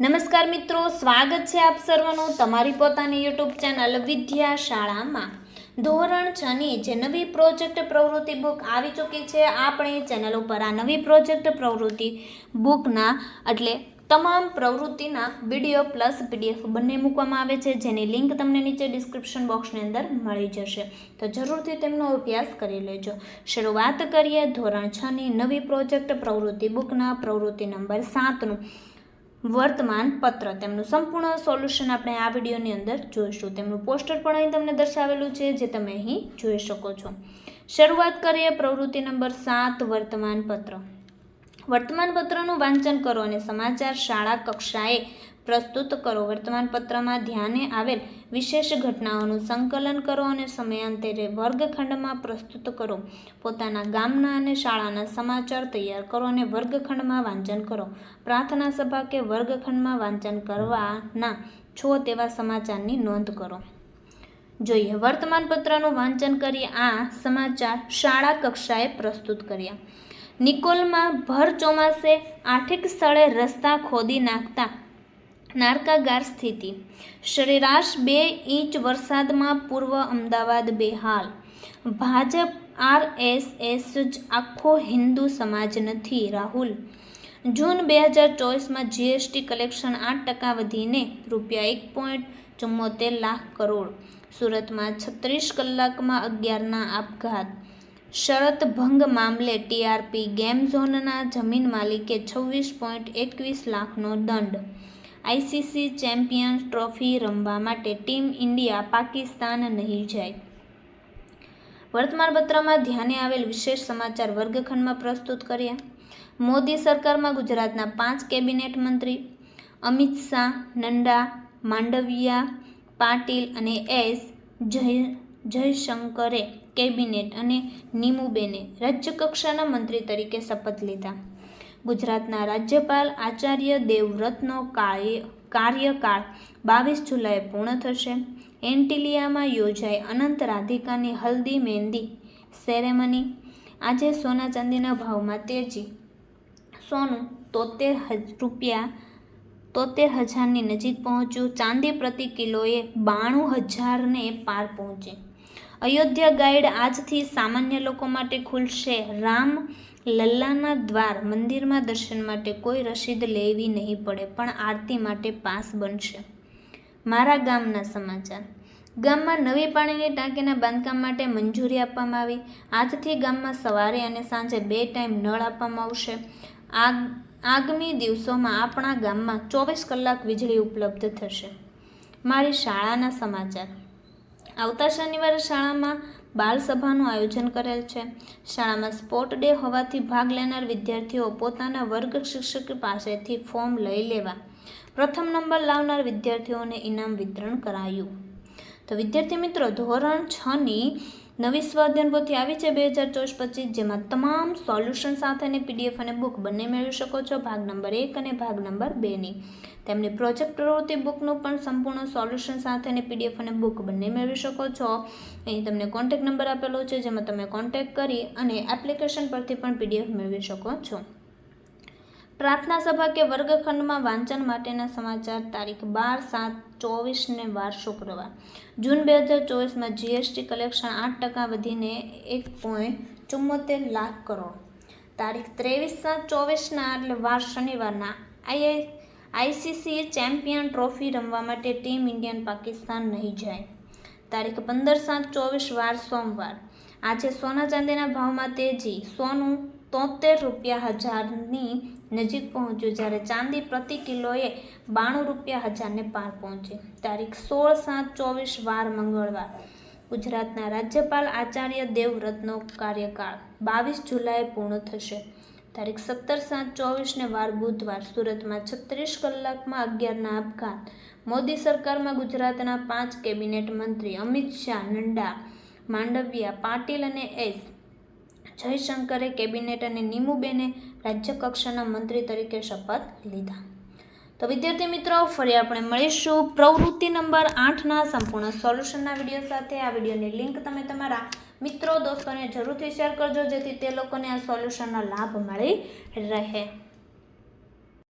નમસ્કાર મિત્રો, સ્વાગત છે આપ સર્વનું તમારી પોતાની યુટ્યુબ ચેનલ વિદ્યા શાળામાં. ધોરણ છની જે નવી પ્રોજેક્ટ પ્રવૃત્તિ બુક આવી ચૂકી છે, આપણે ચેનલ ઉપર આ નવી પ્રોજેક્ટ પ્રવૃત્તિ બુકના, એટલે તમામ પ્રવૃત્તિના વીડિયો પ્લસ પીડીએફ બંને મૂકવામાં આવે છે, જેની લિંક તમને નીચે ડિસ્ક્રિપ્શન બોક્સની અંદર મળી જશે. તો જરૂરથી તેમનો અભ્યાસ કરી લેજો. શરૂઆત કરીએ ધોરણ છની નવી પ્રોજેક્ટ પ્રવૃત્તિ બુકના, પ્રવૃત્તિ નંબર સાતનું. વર્તમાન પત્ર. તેમનું સંપૂર્ણ સોલ્યુશન આપણે આ વિડીયોની અંદર જોઈશું. તેમનું પોસ્ટર પણ અહીં તમને દર્શાવેલું છે, જે તમે અહીં જોઈ શકો છો. શરૂઆત કરીએ પ્રવૃત્તિ નંબર સાત, વર્તમાન પત્ર. વર્તમાન પત્રનું વાંચન કરો અને સમાચાર શાળા કક્ષાએ પ્રસ્તુત કરો. વર્તમાનપત્રમાં ધ્યાને આવેલ વિશેષ ઘટનાઓનું સંકલન કરો અને સમયાંતરે વર્ગખંડમાં પ્રસ્તુત કરો. પોતાના ગામના અને શાળાના સમાચાર તૈયાર કરો અને વર્ગખંડમાં વાંચન કરો. પ્રાર્થના સભા કે વર્ગખંડમાં વાંચન કરવાના છો તેવા સમાચારની નોંધ કરો. જોઈએ, વર્તમાનપત્રનું વાંચન કરી આ સમાચાર શાળા કક્ષાએ પ્રસ્તુત કર્યા. નિકોલમાં ભર ચોમાસે આઠેક સ્થળે રસ્તા ખોદી નાખતા નારકાગાર સ્થિતિ. સરેરાશ બે ઇંચ વરસાદમાં પૂર્વ અમદાવાદ બેહાલ. ભાજપ, આરએસએસ જ આખો હિન્દુ સમાજ નથી, રાહુલ. જૂન બે હજાર ચોવીસમાં જીએસટી કલેક્શન આઠ ટકા વધીને રૂપિયા એક પોઈન્ટ ચુમ્મોતેર લાખ કરોડ. સુરતમાં છત્રીસ કલાકમાં અગિયારના આપઘાત. શરત ભંગ મામલે ટીઆરપી ગેમ ઝોનના જમીન માલિકે છવ્વીસ પોઈન્ટ એકવીસ લાખનો દંડ. આઈસીસી ચેમ્પિયન્સ ટ્રોફી રમવા માટે ટીમ ઇન્ડિયા પાકિસ્તાન નહીં જાય. વર્તમાનપત્રમાં ધ્યાને આવેલ વિશેષ સમાચાર વર્ગખંડમાં પ્રસ્તુત કર્યા. મોદી સરકારમાં ગુજરાતના પાંચ કેબિનેટ મંત્રી અમિત શાહ નંડા માંડવિયા, પાટીલ અને એસ જય જયશંકરે કેબિનેટ અને નીમુબેને રાજ્યકક્ષાના મંત્રી તરીકે શપથ લીધા. ગુજરાતના રાજ્યપાલ આચાર્ય દેવવ્રતનો કાર્ય કાર્યકાળ બાવીસ જુલાઈએ પૂર્ણ થશે. એન્ટિલિયામાં યોજાઈ અનંત રાધિકાની હલ્દી મહેંદી સેરેમની. આજે સોના ચાંદીના ભાવમાં તેજી. સોનું તોતેર રૂપિયા તોતેર હજારની નજીક પહોંચ્યું. ચાંદી પ્રતિ કિલોએ બાણું હજારને પાર પહોંચી. અયોધ્યા ગાઈડ આજથી સામાન્ય લોકો માટે ખુલશે. રામ લલ્લાના દ્વાર મંદિરમાં દર્શન માટે કોઈ રસીદ લેવી નહીં પડે, પણ આરતી માટે પાસ બનશે. મારા ગામના સમાચાર. ગામમાં નવી પાણીની ટાંકીના બાંધકામ માટે મંજૂરી આપવામાં આવી. આજથી ગામમાં સવારે અને સાંજે બે ટાઈમ નળ આપવામાં આવશે. આગ આગામી દિવસોમાં આપણા ગામમાં ચોવીસ કલાક વીજળી ઉપલબ્ધ થશે. મારી શાળાના સમાચાર. આવતા શનિવારે શાળામાં બાળ સભાનું આયોજન કરેલ છે. શાળામાં સ્પોર્ટ ડે હોવાથી ભાગ લેનાર વિદ્યાર્થીઓ પોતાના વર્ગ શિક્ષક પાસેથી ફોર્મ લઈ લેવા, પ્રથમ નંબર લાવનાર વિદ્યાર્થીઓને ઇનામ વિતરણ કરાયું. તો વિદ્યાર્થી મિત્રો, ધોરણ છની નવી સ્વાધ્યાયન આવી છે બે હજાર ચોવીસ પચીસ, જેમાં તમામ સોલ્યુશન સાથેની પીડીએફ અને બુક બંને મેળવી શકો છો, ભાગ નંબર એક અને ભાગ નંબર બેની તેમની પ્રોજેક્ટ પ્રવૃત્તિ, બુકનું પણ સંપૂર્ણ સોલ્યુશન સાથેની પીડીએફ અને બુક બંને મેળવી શકો છો. અહીં તમને કોન્ટેક નંબર આપેલો છે, જેમાં તમે કોન્ટેક કરી અને એપ્લિકેશન પરથી પણ પીડીએફ મેળવી શકો છો. પ્રાર્થના સભા કે વર્ગખંડમાં વાંચન માટેના સમાચાર તારીખ બાર સાત ચોવીસને વાર શુક્રવાર. જૂન બે હજાર ચોવીસમાં જીએસટી કલેક્શન આઠ ટકા વધીને એક પોઈન્ટ ચુમ્મોતેર લાખ કરોડ. તારીખ ત્રેવીસ સાત ચોવીસના એટલે વાર શનિવારના આઈઆઈ આઈસીસી ચેમ્પિયન ટ્રોફી રમવા માટે ટીમ ઇન્ડિયન પાકિસ્તાન નહીં જાય. તારીખ પંદર સાત ચોવીસ વાર સોમવાર. આજે સોના ચાંદીના ભાવમાં તેજી. સોનું તોતેર રૂપિયા હજારની નજીક પહોંચ્યું જ્યારે ચાંદી પ્રતિ કિલોએ બાણું રૂપિયા હજારને પાર પહોંચી. તારીખ સોળ સાત ચોવીસ વાર મંગળવાર. ગુજરાતના રાજ્યપાલ આચાર્ય દેવવ્રતનો કાર્યકાળ બાવીસ જુલાઈ પૂર્ણ થશે. તારીખ સત્તર સાત ચોવીસને વાર બુધવાર સુરતમાં છત્રીસ કલાકમાં અગિયારના આપઘાત. મોદી સરકારમાં ગુજરાતના પાંચ કેબિનેટ મંત્રી અમિત શાહ નડ્ડા માંડવિયા, પાટીલ અને એસ. જયશંકરે કેબિનેટ અને નીમુબેને રાજ્યકક્ષાના મંત્રી તરીકે શપથ લીધા. તો વિદ્યાર્થી મિત્રો, ફરી આપણે મળીશું પ્રવૃત્તિ નંબર આઠના સંપૂર્ણ સોલ્યુશનના વીડિયો સાથે. આ વિડીયોની લિંક તમે તમારા મિત્રો, દોસ્તોને જરૂરથી શેર કરજો, જેથી તે લોકોને આ સોલ્યુશનનો લાભ મળી રહે.